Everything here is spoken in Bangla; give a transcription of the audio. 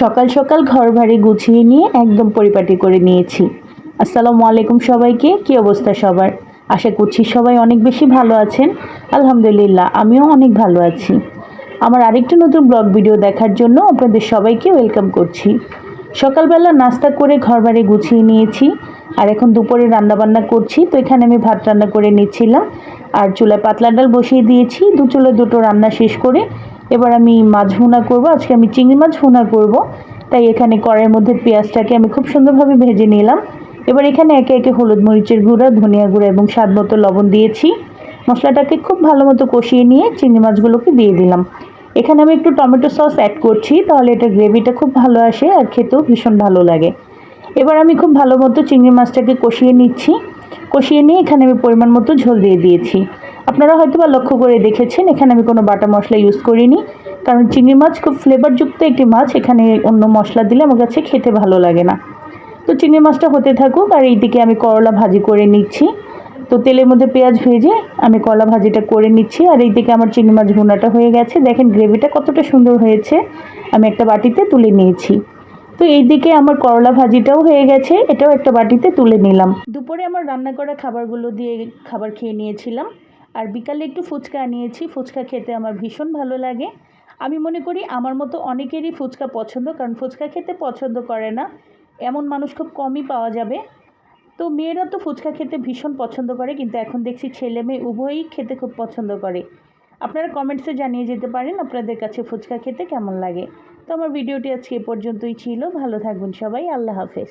সকাল সকাল ঘর বাড়ি গুছিয়ে নিয়ে একদম পরিপাটি করে নিয়েছি। আসসালামু আলাইকুম সবাইকে, কি অবস্থা সবার? আশা করছি সবাই অনেক বেশি ভালো আছেন। আলহামদুলিল্লাহ, আমিও অনেক ভালো আছি। আমার আরেকটি নতুন ব্লগ ভিডিও দেখার জন্য আপনাদের সবাইকে ওয়েলকাম করছি। সকালবেলা নাস্তা করে ঘর বাড়ি গুছিয়ে নিয়েছি, আর এখন দুপুরে রান্নাবান্না করছি, তো এখানে আমি ভাত রান্না করে নিচ্ছিলাম। আর চুলায় পাতলা ডাল বসিয়ে দিয়েছি দু চুলে দুটো রান্না শেষ করে এবার আমি মাছ ভুনা করব। আজকে আমি চিংড়ি মাছ ভুনা করব। তাই এখানে কড়াইয়ের মধ্যে পেঁয়াজটাকে আমি খুব সুন্দরভাবে ভেজে নিলাম। এবার এখানে একে একে হলুদ মরিচের গুঁড়া, ধনিয়া গুঁড়া এবং স্বাদ মতো লবণ দিয়েছি। মশলাটাকে খুব ভালো মতো কষিয়ে নিয়ে চিংড়ি মাছগুলোকে দিয়ে দিলাম। এখানে আমি একটু টমেটো সস অ্যাড করছি, তাহলে এটা গ্রেভিটা খুব ভালো আসে আর খেতেও ভীষণ ভালো লাগে। এবার আমি খুব ভালো মতো চিংড়ি মাছটাকে কষিয়ে নিচ্ছি। কষিয়ে নিয়ে এখানে আমি পরিমাণ মতো ঝোল দিয়ে দিয়েছি। আপনারা হয়তো বা লক্ষ্য করে দেখেছেন, এখানে আমি কোনো বাটা মশলা ইউজ করিনি। কারণ চিংড়ি মাছ খুব ফ্লেভারযুক্ত একটি মাছ, এখানে অন্য মশলা দিলে আমার কাছে খেতে ভালো লাগে না। তো চিংড়ি মাছটা হতে থাকুক, আর এইদিকে আমি করলা ভাজি করে নিচ্ছি। তো তেলের মধ্যে পেঁয়াজ ভেজে আমি করলা ভাজিটা করে নিচ্ছি, আর এইদিকে আমার চিংড়ি মাছ ভুনাটা হয়ে গেছে। দেখেন গ্রেভিটা কতটা সুন্দর হয়েছে। আমি একটা বাটিতে তুলে নিয়েছি। তো এইদিকে আমার করলা ভাজিটাও হয়ে গেছে, এটাও একটা বাটিতে তুলে নিলাম। দুপুরে আমার রান্না করা খাবারগুলো দিয়ে খাবার খেয়ে নিয়েছিলাম। আর বিকালে একটু ফুচকা আনিয়েছি ফুচকা খেতে আমার ভীষণ ভালো লাগে। আমি মনে করি আমার মতো অনেকেরই ফুচকা পছন্দ, কারণ ফুচকা খেতে পছন্দ করে না। এমন মানুষ খুব কমই পাওয়া যাবে। তো মেয়েরা তো ফুচকা খেতে ভীষণ পছন্দ করে, কিন্তু এখন দেখছি ছেলে মেয়ে উভয়ই খেতে খুব পছন্দ করে। আপনারা কমেন্টসে জানিয়ে যেতে পারেন আপনাদের কাছে ফুচকা খেতে কেমন লাগে। তো আমার ভিডিওটি আজকে এ পর্যন্তই ছিল। ভালো থাকবেন সবাই। আল্লাহ হাফেজ।